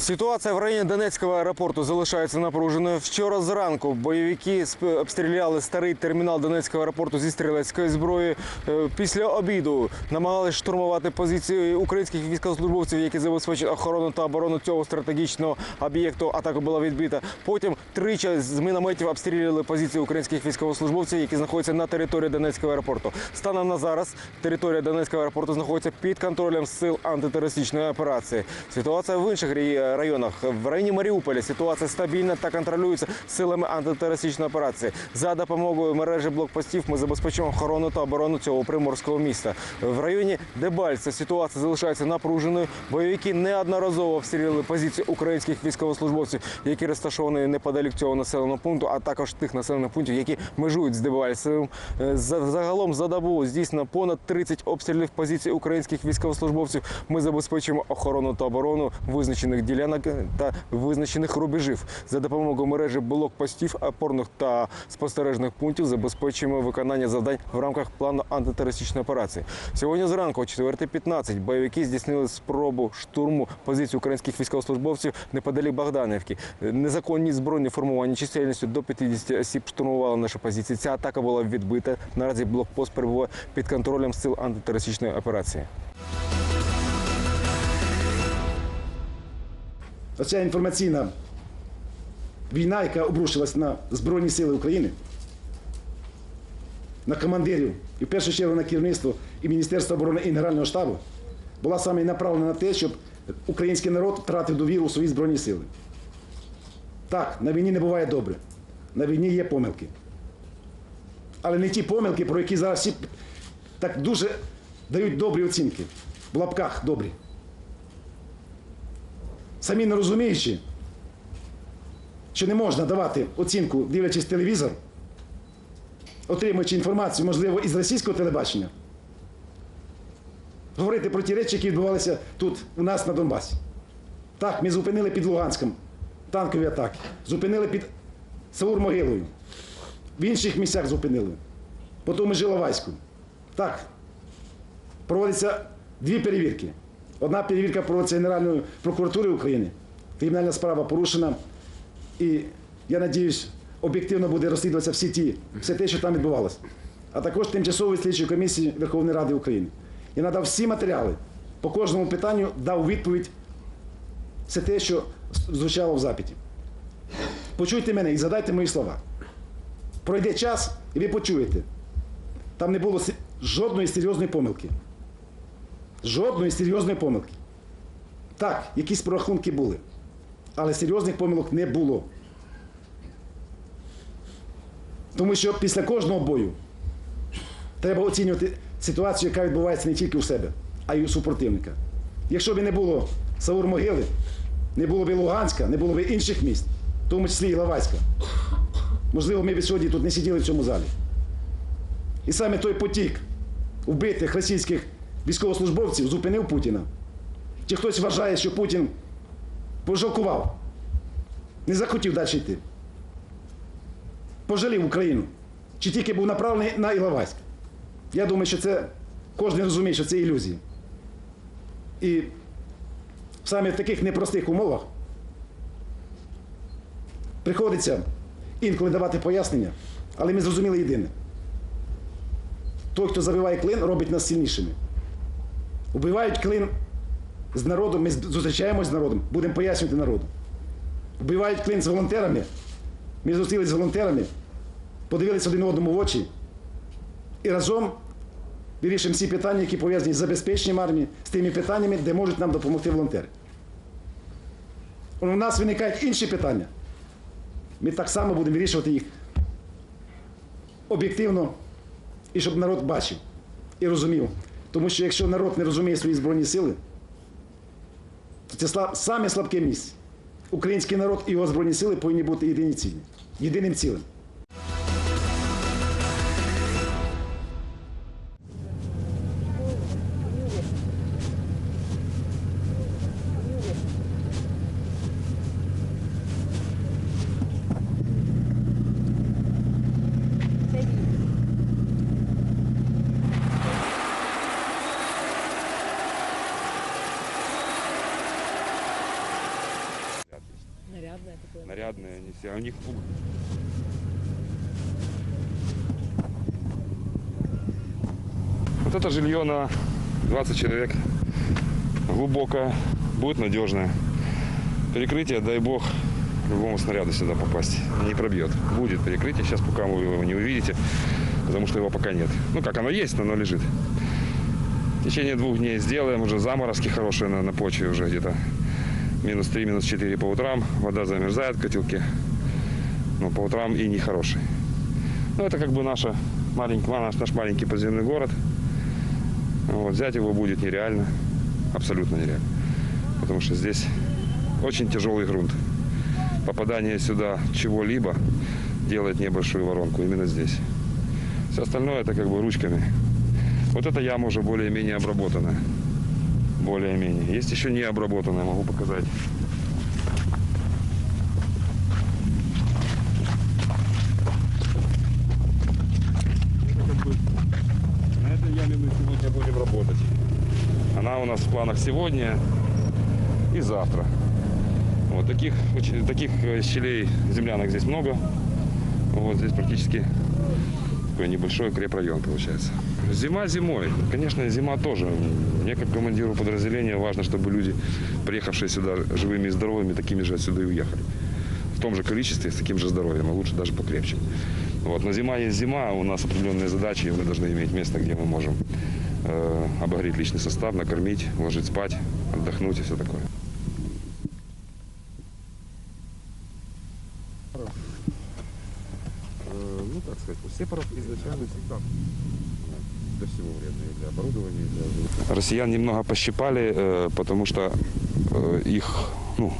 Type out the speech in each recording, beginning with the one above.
Ситуація в районі Донецького аеропорту залишається напруженою. Вчора зранку бойовики обстріляли старий термінал Донецького аеропорту зі стрілецької зброї. Е, Після обіду намагалися штурмувати позиції українських військовослужбовців, які забезпечують охорону та оборону цього стратегічного об'єкту. Атака була відбита. Потім тричі з мінометів обстрілювали позиції українських військовослужбовців, які знаходяться на території Донецького аеропорту. Станом на зараз територія Донецького аеропорту знаходиться під контролем сил антитерористичної операції. Ситуація в інших рі- районах. В районі Маріуполя ситуація стабільна та контролюється силами антитерористичної операції. За допомогою мережі блокпостів ми забезпечуємо охорону та оборону цього приморського міста. В районі Дебальця ситуація залишається напруженою. Бойовики неодноразово обстрілювали позиції українських військовослужбовців, які розташовані неподалік цього населеного пункту, а також тих населених пунктів, які межують з Дебальцевим. Е, Загалом за добу здійснено понад 30 обстрілів позицій українських військовослужбовців. Ми забезпечуємо охорону та оборону визначених ділянок та визначених рубежів. За допомогою мережі блокпостів, опорних та спостережних пунктів забезпечуємо виконання завдань в рамках плану антитерористичної операції. Сьогодні зранку, о 4.15, бойовики здійснили спробу штурму позицій українських військовослужбовців неподалік Богданівки. Незаконні збройні формування чисельністю до 50 осіб штурмували наші позиції. Ця атака була відбита. Наразі блокпост перебуває під контролем сил антитерористичної операції. Оця інформаційна війна, яка обрушилась на Збройні Сили України, на командирів і в першу чергу на керівництво і Міністерства оборони і Генерального штабу, була саме направлена на те, щоб український народ втратив довіру у свої Збройні Сили. Так, на війні не буває добре. На війні є помилки. Але не ті помилки, про які зараз всі так дуже дають добрі оцінки. В лапках добрі самі не розуміючи, що не можна давати оцінку, дивлячись телевізор, отримуючи інформацію, можливо, із російського телебачення, говорити про ті речі, які відбувалися тут, у нас на Донбасі. Так, ми зупинили під Луганськом танкові атаки, зупинили під Саур-Могилою, в інших місцях зупинили, потім Жиловайську. Так, проводяться дві перевірки. Одна перевірка проводиться Генеральною прокуратурою України. Кримінальна справа порушена. І я надіюсь, об'єктивно буде розслідуватися всі ті, все те, що там відбувалося. А також тимчасової слідчої комісії Верховної Ради України. Я надав всі матеріали. По кожному питанню дав відповідь все те, що звучало в запиті. Почуйте мене і згадайте мої слова. Пройде час, і ви почуєте. Там не було жодної серйозної помилки. Жодної серйозної помилки. Так, якісь прорахунки були, але серйозних помилок не було. Тому що після кожного бою треба оцінювати ситуацію, яка відбувається не тільки у себе, а й у супротивника. Якщо б не було Саур-Могили, не було б Луганська, не було б інших міст, в тому числі і Лавацька. Можливо, ми б сьогодні тут не сиділи в цьому залі. І саме той потік вбитих російських військовослужбовців зупинив Путіна. Чи хтось вважає, що Путін пожалкував, не захотів далі йти. Пожалів Україну. Чи тільки був направлений на Іловайськ. Я думаю, що це кожен розуміє, що це ілюзії. І саме в таких непростих умовах приходиться інколи давати пояснення, але ми зрозуміли єдине. Той, хто забиває клин, робить нас сильнішими. Вбивають клин з народом, ми зустрічаємось з народом, будемо пояснювати народу. Вбивають клин з волонтерами. Ми зустрілися з волонтерами, подивилися один одному в очі і разом вирішимо всі питання, які пов'язані з забезпеченням армії, з тими питаннями, де можуть нам допомогти волонтери. У нас виникають інші питання. Ми так само будемо вирішувати їх об'єктивно і щоб народ бачив і розумів. Тому що якщо народ не розуміє свої збройні сили, то це слаб, саме слабке місце. Український народ і його збройні сили повинні бути єдині цілі, єдиним цілим. Нарядные, они все, а у них Вот это жилье на 20 человек, глубокое, будет надежное. Перекрытие, дай бог, любому снаряду сюда попасть не пробьет. Будет перекрытие, сейчас пока вы его не увидите, потому что его пока нет. Ну как, оно есть, но оно лежит. В течение двух дней сделаем, уже заморозки хорошие на, на почве уже где-то. Минус 3, минус 4 по утрам, вода замерзает в котелке. Но по утрам и нехороший. Ну это как бы наша маленький, наш, наш маленький подземный город. Вот, взять его будет нереально, абсолютно нереально. Потому что здесь очень тяжелый грунт. Попадание сюда чего-либо делает небольшую воронку именно здесь. Все остальное это как бы ручками. Вот эта яма уже более-менее обработанная. Более-менее. Есть еще не обработанная, могу показать. На этой яме мы сегодня будем работать. Она у нас в планах сегодня и завтра. Вот таких, таких э, щелей землянок здесь много. Вот здесь практически такой небольшой крепрайон получается. Зима зимой. Конечно, зима тоже. Мне как командиру подразделения важно, чтобы люди, приехавшие сюда живыми и здоровыми, такими же отсюда и уехали. В том же количестве, с таким же здоровьем, а лучше даже покрепче. Вот. Но зима есть зима, у нас определенные задачи, и мы должны иметь место, где мы можем э, обогреть личный состав, накормить, ложить спать, отдохнуть и все такое. ну, так сказать, у сепаров изначально всегда для всего вредно, и для оборудования, и для... Россиян немного пощипали, э, потому что э, их, ну,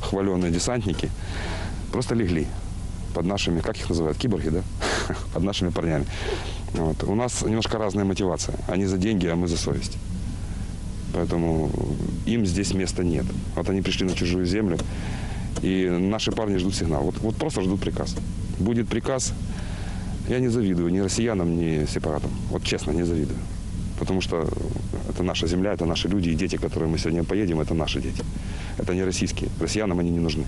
хваленые десантники просто легли под нашими, как их называют, киборги, да? Под нашими парнями. Вот. У нас немножко разная мотивация. Они за деньги, а мы за совесть. Поэтому им здесь места нет. Вот они пришли на чужую землю, и наши парни ждут сигнал. Вот, вот просто ждут приказ. Будет приказ, я не завидую ни россиянам, ни сепаратам. Вот честно, не завидую. Потому что это наша земля, это наши люди, и дети, которые мы сегодня поедем, это наши дети. Это не российские. Россиянам они не нужны.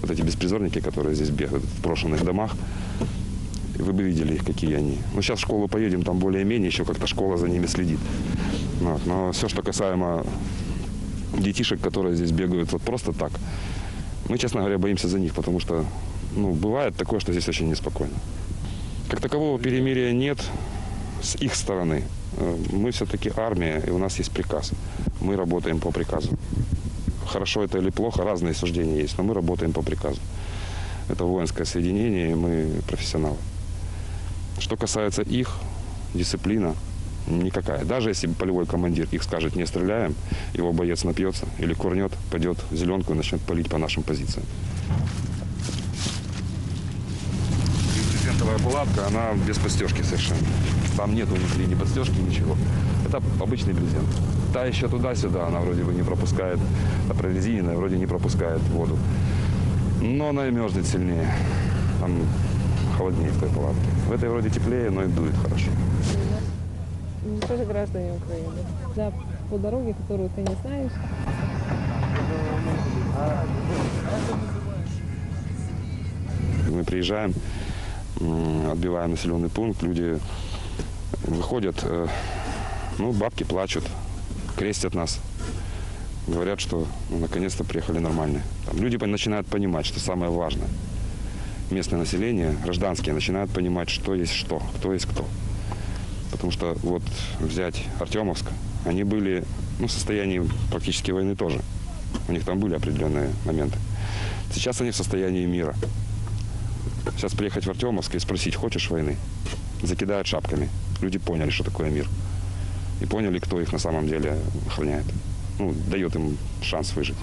Вот эти беспризорники, которые здесь бегают в брошенных домах, вы бы видели их, какие они. Ну, сейчас в школу поедем, там более-менее, еще как-то школа за ними следит. Вот. Но все, что касаемо детишек, которые здесь бегают вот просто так, мы, честно говоря, боимся за них, потому что ну, бывает такое, что здесь очень неспокойно. Как такового перемирия нет с их стороны. Э, Мы все-таки армия, и у нас есть приказ. Мы работаем по приказу. Хорошо это или плохо, разные суждения есть, но мы работаем по приказу. Это воинское соединение, и мы профессионалы. Что касается их, дисциплина никакая. Даже если полевой командир их скажет не стреляем, его боец напьется или курнет, пойдет в зеленку и начнет палить по нашим позициям. Брезентовая палатка, она без подстежки совершенно. Там нет внутри ни подстежки, ничего. Это обычный брезент. Та еще туда-сюда, она вроде бы не пропускает, а прорезиненная вроде не пропускает воду. Но она и мерзнет сильнее. Там холоднее в той палатке. В этой вроде теплее, но и дует хорошо. Мы тоже граждане Украины. Да, по дороге, которую ты не знаешь. Мы приезжаем, м, отбиваем населенный пункт, люди выходят, э, ну, бабки плачут, крестят нас, говорят, что ну, наконец-то приехали нормальные. Там люди начинают понимать, что самое важное. Местное население, гражданские, начинают понимать, что есть что, кто есть кто. Потому что вот взять Артемовск, они были ну, в состоянии практически войны тоже. У них там были определенные моменты. Сейчас они в состоянии мира. Сейчас приехать в Артемовск и спросить, хочешь войны? Закидают шапками. Люди поняли, что такое мир. И поняли, кто их на самом деле охраняет. Ну, дает им шанс выжить.